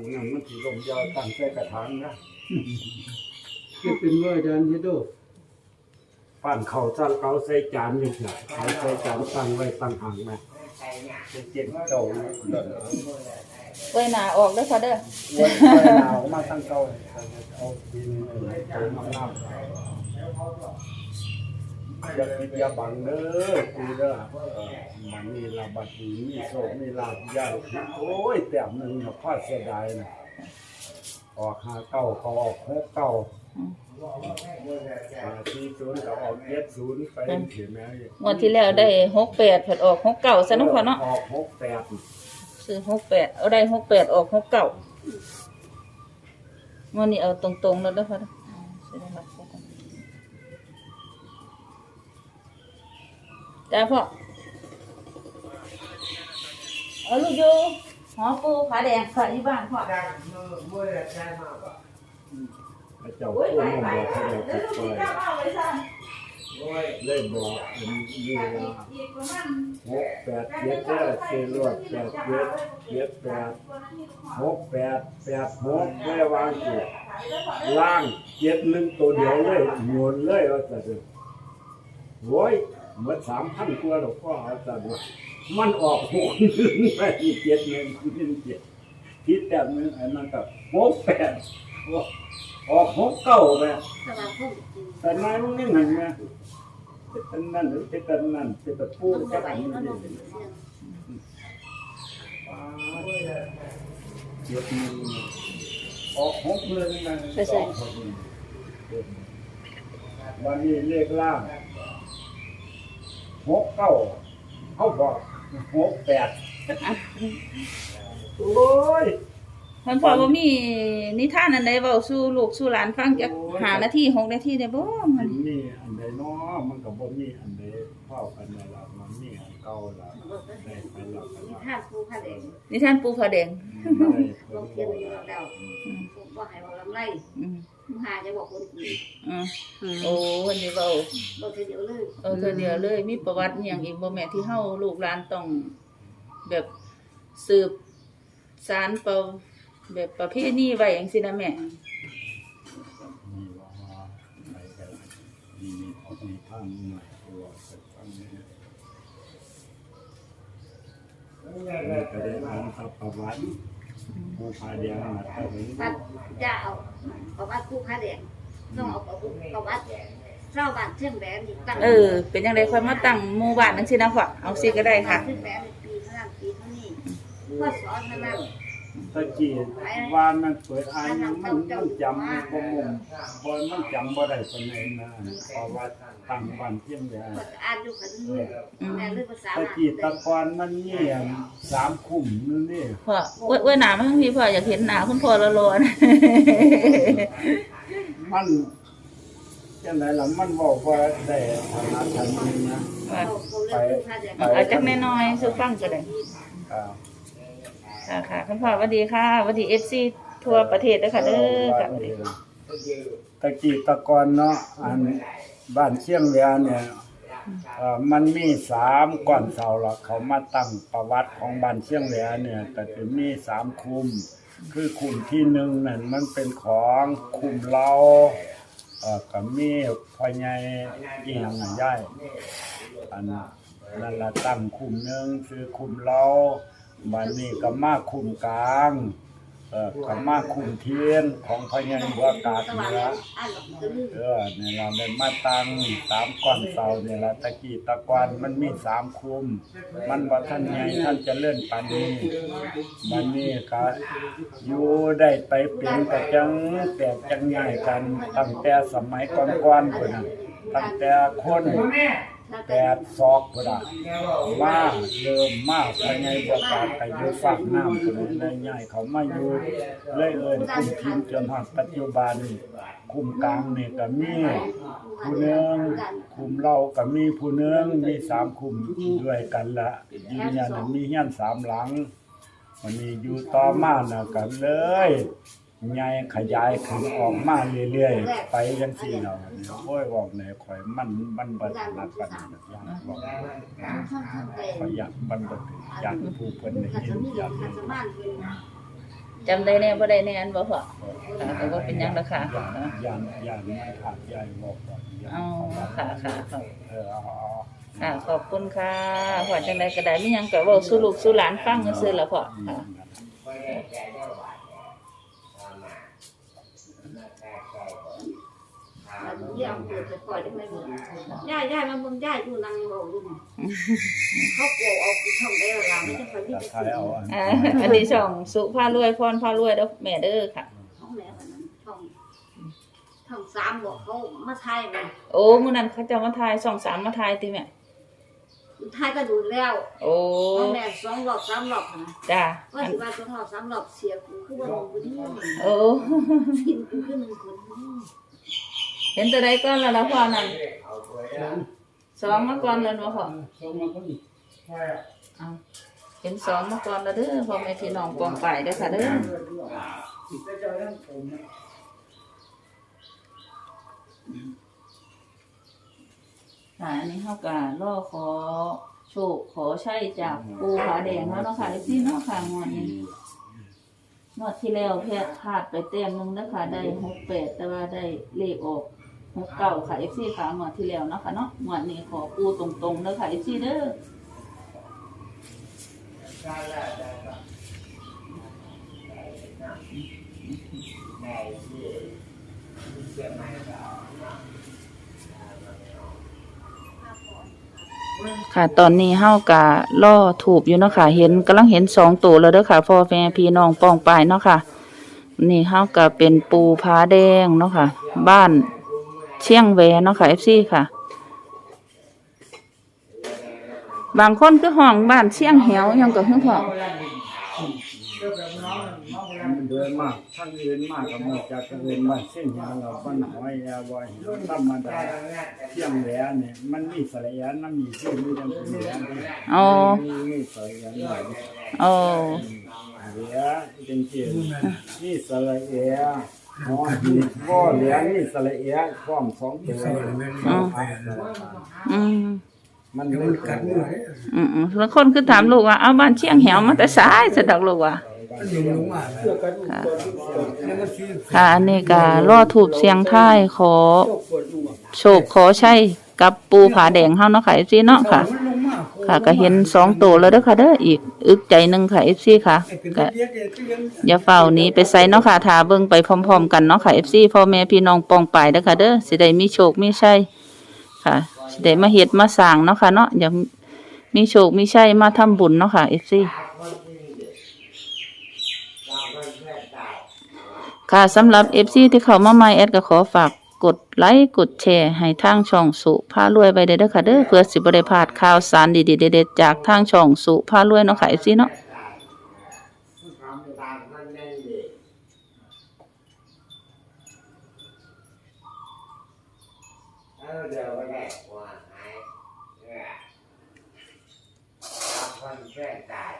กูนั่นมันสิลมยาวตั้งใส่กระถางนะคือเป็นว่าอาจารย์เฮ็ดโดปั้นเขาตั้งเขาใส่จานนี่น่ะเขาใส่จานตั้งไว้ตั้งห่างนะเป็นเจ็ดเจ้านะเดินเอาไว้หนาออกเด้อค่ะเด้อไว้ไว้หนาวมาตั้งเจ้าเอาดินเลยเอาน้ำน้ำ อย่าปิดอย่าบังเด้อกูเด้อเออมันมีลาบัดนี้มีโศกมีลาบยาโอ้ยแต้มหนึงน่ะพอเสียดายนะออกห้าเก้าเขาออกหกเก้าอ่าที่ศูนย์ก็ออกเจ็ดศูนย์ไปเห็นไหมงวดที่แล้วได้หกแปดผัดออกหกเก่าซะเนาะค่ะเนาะออกหกแปดซื้อหกแปดเอาได้หกแปดออกหกเก่าวันนี้เอาตรงๆแล้วเด้อค่ะเด้ออ่าสิได้รับพวกกัน จ้าพ่อเอาลูกอยู่หอปูผาแดงค่ะที่บ้านพ่อพระเจ้าพูดมาบอกให้เราติดไปเลยบอกเป็นยีว่าหกแปดเจ็ดเจ็ดสี่รวดแปดเจ็ดเจ็ดแปดหกแปดแปดหกไม่วางเจ็ดล่างเจ็ดหนึ่งตัวเดียวเลยโยนเลยว่าจะดูโว้ย เมื่อสามพันกว่าหรอกพ่ออาจะดูมันออกหกหนึ่งไปอีกเจ็ดหนึ่งขึ้นเจ็ดคิดแต่มืออันนั้นก็หกแปดออกหกเก้าไปแต่นายมึงนี่หันนะเป็นนั่นหรือเป็นนั่นเป็นตะปูจับอันนี้เจ็บมือออกหกเลยนะสองคนวันนี้เลขล่าง หกเก้าเขาบอกหกแปดโอ้ยมันพ่อว่ามีนิทานอันใดเว้าสู่ลูกสู่หลานฟังจักหานาทีหกนาทีได้บ่มัมันนมีอันใดเนาะมันก็บ่มีอันใดเข้ากันได้ละมันมีอันเก่าละได้ไปแล้วกันละท่านผู้พันเองนิทานปูผาแดงลงเขียนไว้แล้วแล้วผมว่าให้บอกลำไรอืม ผู้หาจะบอกคนอื่นอืมโอ้วันนี้เว้าบอกทีเดียวเลยเออเธอเดียวเลย มีประวัติอหย่างอีกบ่แม่ที่เฮาลูกหลานต้อง แบบสืบสารเป่าแบบประเพณีไว้จังซี่นะแม่ มีว่าอะไรกันมีเอามีท่านหน่อยตัวสักครั้งนี้แล้วก็ได้อ่านทับประวัติ ผู้พาเดียงมาถ้าถึงพัดจะเอาประวัติผู้พันเองต้องเอาประวัติประวัติเจ้าบ้านเชียงแหลมนี่ตั้งเออ เป็นจังไดค่อยมาตั้งหมู่บ้านจังซี่นะพ่อเอาสิก็ได้ค่ะ เชียงแหลมปีเท่านั้นปีเท่านี้พ่อสอนเท่านั้น ตะกี้ว่ามันเปิดอ่านมันมันจำบ่มุมบ่มันจำบ่ได้ปานใดนะเพราะว่าตั้งบ้านเพียงเดียวก็อ่านอยู่กันนี่แม่เรื่องภาษาตะกี้ตะกอนมันนี่สามคุ้มนั่นนี่พ่อเว้ยเว้ยหน้ามาทางนี้พ่ออยากเห็นหน้าคุณพ่อละลอนมันจังไดล่ะมันบอกว่าได้ฐานะทันนี้นะว่าเขาเรื่น้อยซื้อยสู่ฟังก็ได้ ค่ะค่ะคุณพ่อสวัสดีค่ะสวัสดี FC ทั่วประเทศเด้อค่ะเด้อค่ะสวัสดีตะกี้ตะกอนเนาะอันบ้านเชียงเวียเนี่ยเอ่อมันมีสามก้อนเสาหลักเขามาตั้งประวัติของบ้านเชียงเวียเนี่ยก็จะมีสามคุม คือคุมที่หนึ่งนั่นมันเป็นของคุมเราเอ่อก็มีพ่อใหญ่อีหยังน่ะยายอันนั่นละตั้งคุมหนึ่งคือคุมเรา บัดนี้ก็มาคุมกลางเอ่อก็มาคุมเทียนของพญ่บัวกาดสว่างนี่ละอ่านลงตัวนี้เออเนี่ยเราได้มาตังสามก้อนเสาเนี่ยละตะกี้ตะกอนมันมีสามคุม มันว่าท่านใหญ่ท่านจะเลื่อนปานนี้มันนี่ก็อยู่ได้ไปเปลี่ยนกระจังแตกจังใหญ่กันตั้งแต่สมัยก่อนๆพุ่นตั้งแต่คน แปดศอกพุ่นน่ะมาเริ่มมาภายในบวกาศไปอยู่ฝากน้ำพุ่นใหญ่เขามาอยู่เลยเอินคุ้มทีมจนฮอดปัจจุบันนี่คุมกลางนี่ก็มีผู้หนึงคุ้มเราก็มีผู้หนึงมีสามคุ้มด้วยกันละยืนยันว่มีเฮี้ยนสามหลังวันนี้อยู่ต่อมาน่ะกันเลย ใหญ่ขยายขึ้นออกมาเรื่อยๆ ไปจังซี่เนาะโอ้ยบอกแหน่ข่อยมันมันบ่ถนัดปานนี้นะอยากบอกข่อยอยากมันบ่ถึงอยากผู้เพิ่นได้ขัดยิสนมีอยากขัดสมานจำได้แน่บ่ได้แน่อันบ่พ่อค่ะแต่ว่าเป็นหยังล่ะค่ะยานยานยานไม่ขาดยายบอกก่อนยานเอาค่ะค่ะค่ะเออเอาเอาค่ะขอบคุณค่ะพ่อจังไดก็ได้มีหยังก็เว้าสู่ลูกสู่หลานฟังซื่อๆล่ะพ่อค่ะ แล้วเยี่ยมเกิดจะปล่อยได้ไหมมึงย่าย่ามามึงย่าอยู่นั่งรออยู่เขากลัวเอากูทำได้หรือไม่ใช่คนที่จะจะขายเอาอันอ่าอันนี้ช่องสุภารวยพรพารวยเด้อแม่เด้อค่ะท้องแม่วันนั้นท้องท้องสามบอกเขามาทายมันโอ้มื้อนั้นเขาจะมาทายช่องสามมาทายติแม่ทายก็ดูแล้ว โอ้ท้องแม่สองรอบสามรอบนะจ้าว่าสิว่าสองรอบสามรอบเสียกูคือว่ามึงกูที่โอ้สิ้นกูคือหนึ่งคน เห็นตัวใดก่อนแล้วล่ะพ่อนั่นสองมาก่อนแล้วบ่พ่อสองมาคนนี้เอาเห็นสองมาก่อนแล้วเด้อพ่อแม่พี่น้องปองไปเด้อค่ะเด้อค่ะอันนี้เฮาก็รอขอโชคขอใช้จากปูผาแดงแล้วเนาะค่ะพี่เนาะค่ะงวดนี้งวดที่แล้วแพ้พลาดไปแต้มหนึงนะคะได้หกแปดแต่ว่าได้เลขออก หกเก้าค่ะเอฟซีค่ะงวดที่แล้วเนาะค่ะเนาะงวดนี้ขอปูตรงๆเด้อค่ะเอฟซีเด้อค่ะ ตอนนี้เฮากะล่อถูบอยู่เนาะค่ะ เห็นกำลังเห็นสองตัวแล้วเด้อค่ะพ่อแม่พี่น้องปองปายเนาะค่ะ นี่เฮากะเป็นปูผาแดงเนาะค่ะ บ้าน เชียงแหวเนาะค่ะ FC ค่ะ บางคนคือห้องบ้านเชียงแหวหยังก็คือพ่อมันเดินมากท่านเดินมากกับมาจากเดินบ้านเส้นยางเราบ้านหอยยาบอยธรรมดาเที่ยงแหวนเนี่ยมันมีสระแอนมันมีที่มีจังเป็นแหวนอ๋อมีมีสระแอนหน่อยโอ้เหลือจริงจริงนี่สระเอีย อ๋อหีบก็เหลือนี่สระเอียพร้อมสองตัวอืมมันเลยกัดมืออืมอืมบางคนคือถามลูกว่าเอาบ้านเชียงแหวมาแต่สายสะดอกลูกว่า มันหลงลงมาเพื่อกันก่อนแล้วมันซื้อค่ะอันนี้ก็ล่อถูบเสียงท้ายขอโชคปวดหัวโชคขอใช้กับปูผาแดงเฮาเนาะค่ะ FC เนาะค่ะ มันลงมา ค่ะ ก็เห็นสองตัวแล้วเด้อค่ะเด้ออีกอึกใจหนึงค่ะ FC ค่ะเป็นก็เรียกเรียกเรียกอย่าเฝ้านี้ไปใส่เนาะค่ะถาเบิ่งไปพร้อม ๆ กันเนาะค่ะ FC พ่อแม่พี่น้องปองปายเด้อค่ะเด้อสิได้มีโชคมีชัยค่ะสิได้มาเฮ็ดมาสร้างเนาะค่ะเนาะอย่ามีโชคมีชัยมาทำบุญเนาะค่ะ FC ค่ะสำหรับ FC ที่เขามาใหม่แอดก็ขอฝาก กดไลค์กดแชร์ให้ทางช่องสุพารวยไว้เด้อค่ะเด้อเพื่อสิบ่ได้พลาดข่าวสารดีๆเด็ดๆจากทางช่องสุพารวยเนาะค่ะ FC เนาะเดี๋ยวไปแหกหัวหายเนี่ยทำคนแกล้งตาย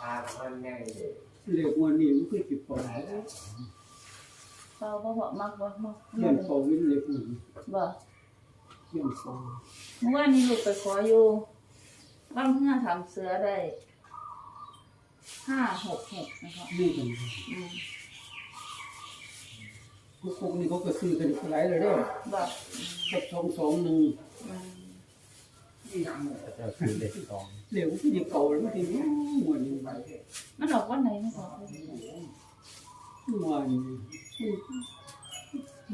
ทำคนยังอยู่เรียกวันนี้มันคือจิบปลอด เฝ้าบ่บ่มักบ่มักเยี่ยมปอวินเรียกวันบ่เยี่ยมปอเมื่อวานนี้ลูกไปขออยู่บ้านเพื่อทำเสือได้ห้าหกหกนะคะนี่กันอืมพวกนี้เขาก็ซื้อกันหลายเลยเด้อบ่กับสองสองหนึ่งอืมจะคือเด็กสองเรียกว่าที่เก่าแล้วที่นี่วันนี้มันออกวันไหนไม่บอกวัน นี้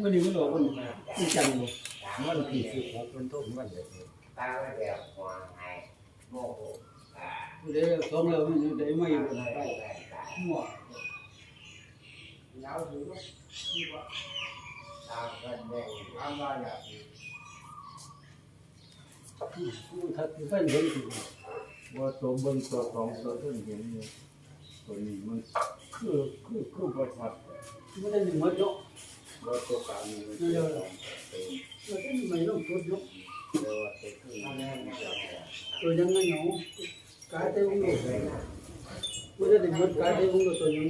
วันนี้มันหลอกวันวันจันทร์วันที่สิบหกมันทุ่มวันเด็กตายเดี๋ยวหัวหายโมโหอ่เดี๋ยวสองแล้วมันได้ไม่คได้นแล้งตายหัวทำคนยังอยู่ทำว่าอย่างนี้ถ้าเพิ่นเห็นสิว่าตัวเบิ้งตัวสองตัวเพิ่งเห็นอยู่ยตัวนี้มันคือคือคือประชัด มันได้หนึ่งมัดเนาะว่าตัวกลางนี่มันเดี๋ยวสองตัวมันได้ไม่ต้องทุบเนาะเรียกว่าตัวครึ่งตัวยังไงเนาะกายเต้วงโลมันได้หนึ่งมัดกายเต้วงโลตัวยัง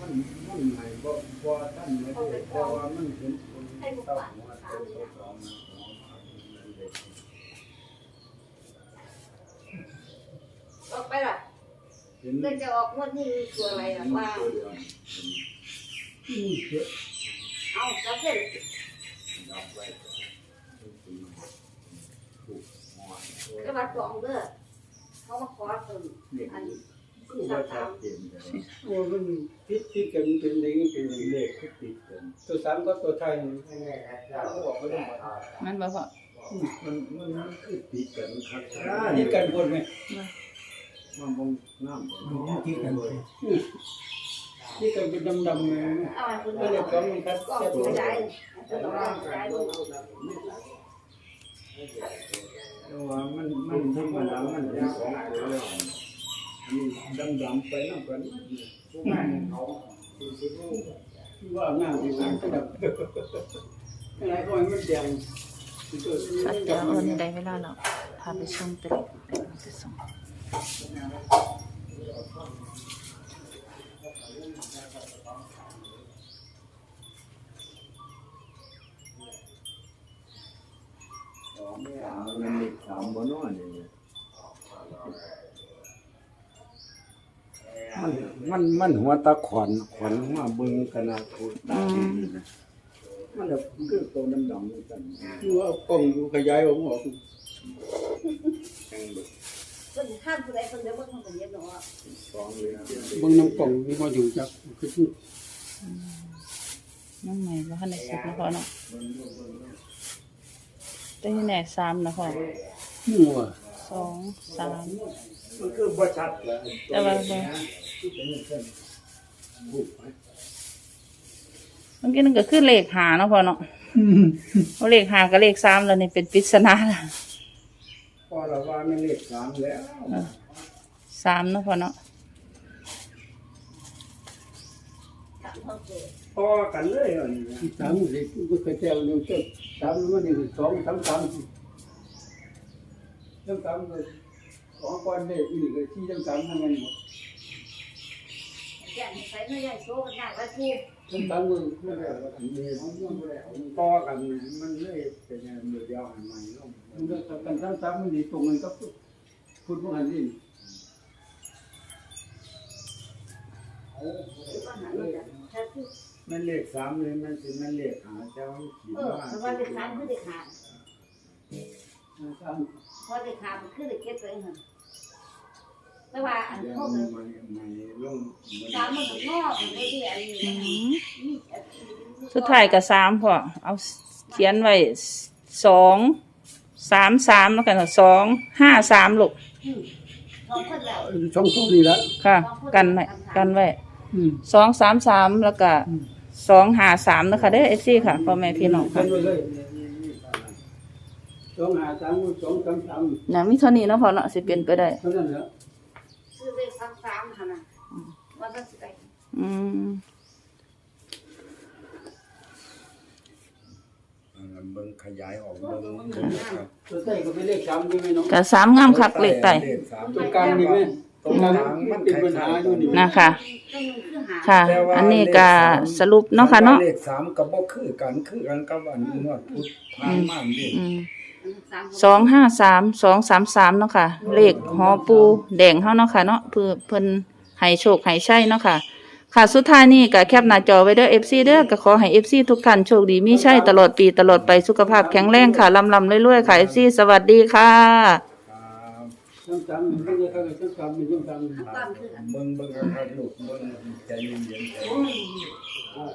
มันมันไหนบ่บ่ท่านไม่ได้แต่ว่ามันเห็นคน ไอ้ เต้าหัวเต้าตัวสองเด็ก ออกไปล่ะ เห็นเรื่องจะออกงวดนี้ตัวอะไรล่ะว่านี่เสียเอาแล้วเสร็จก็มาสองเด้อเขามาขอตึงอันนี้สี่สามสามโอ้มันพิษพิษกันเป็นอะไรกันเป็นเลขที่ติดกันตัวสามก็ตัวไทยเขาบอกเขาต้องมามันบ่พอมันมันมันคือติดกันครับพิษกันบนไหม มันบงน้ำพิษกันพิษกันเป็นดำๆเลยนคุณก็เลยสองมันคัดก็แค่คุตัวณยายจะต้องยายดูแต่ว่ามันมันธรรมดามันเป็นสองตัวแล้วมีดำๆไปน้ำกันว่างานที่มันก็แบบอะไรก็มันแดงสัตว์เดี๋ยวเอนได้เวลาแล้วพาไปชมตัวเลขที่สองสองสา มมันเลขสามบนน้อยเนี่ยมันมันมันหัวตะขวัญขวัญหัวเบิ่งขนาดโคตรตาดีนะมันแบบคือตัวดำๆเหมือนกันที่ว่ากล้องขยายออกออก คนท่านผู้ใดคนเดียวก็ต้องเรียนหนูอะสองเลยนะบางน้ำกล่องมีมาอยู่จักคือน้องใหม่บ่ทันได้สุกแล้วพอเนาะแต่ที่ไหนสามนะพ่อหัวสองสามมันคือบ่ชัดเลยแต่ว่าบ่ที่เป็นเส้นบุกไหมเมื่อกี้นั่นก็คือเลขหาเนาะพ่อเนาะเพราะเลขหากับเลขสามแล้วนี่เป็นปริศนาล่ะพ อเราว่ามันเลขสามแล้วสามเนาะพ่อเนาะถามเขาเกิดพอกันเลยอันนี้นะสามเลยก็เคยแจ้งเรื่องเจ้าสามมันนี่สองสามสามสามสามเลยสองก้อนเด็กอีกเลยที่สามสามทั้งนั้นหมด แก่ใส่ไม่ใหญ่โซ่กันยากแล้วกูสามสามเลยไม่ได้อันนี้พอกันมันเลยเป็นอย่างเดียวหันใหม่ลงมันก็กันสามสามมันดีตรงกันก็พูดว่านี่ก็หาไม่ได้ถ้าคือมันเลขสามเลยมันสิมันเลขหาเจ้าขีดเออว่าแต่ว่าเด็กขาดคือเด็กขาดสามพอเด็กขาดมันคือเด็กเก็บไปเหรอแต่ว่าอันนี้ นนมันลงสามมันก็งอกมันก็ดีอันนี้อืนะมนี่สุดท้ายก็สามพ่อเอาเขียนไว้สองสามสามแล้วกันเนาะสองห้าสามลูกสองคนแล้วสองตัวนี่ละค่ะ กันไว้กันไว้อืมสองสามสามแล้วก็สองห้าสามนะคะได้เอฟซีค่ะพ่อแม่พี่น้องกัค่ะนไปเลยสองหาสามสองสามสามนะมีเท่านี้เนาะพ่อเนาะสิเป็นไปได้เท่านั้นแหละ ซื้อเลขสามสามค่ะนะ ว่าจะสิไปอืมเบิ่งขยายออกเบิ่งครับตัวใต้ก็เป็นเลขสามใช่ไหมน้องก็สามงามคักเลขไต่เลขสามตรงกลางนี่ไหมตรงกลางมันเป็นปัญหาอยู่นี่นะคะต้องมีเครื่องหาค่ะอันนี้ก็สรุปเนาะค่ะเนาะเลขสามก็บ่คือกันคือกันกับอันนวดพุทธทางม่านนี่อืมสามสองห้าสามสองสามสามเนาะค่ะ เลขหอปูแดงเฮาเนาะค่ะเนาะเพื่อเพิ่น ให้โชคให้ใช่เนาะค่ะ ค่ะสุดท้ายนี่ก็แคปหน้าจอไว้เด้อฟซีเด้อก็ขอให้ FC ทุกท่านโชคดีมีใช่ตลอดปีตลอดไปสุขภาพแข็งแรงค่ะลำลำรวยๆค่ะ FC สวัสดีค่ะครับสามสามมันจะเข้าไปสามสามมันสามสามความคือเบิ่งเบิ่งครับลูกเบิ่งใจเย็นๆ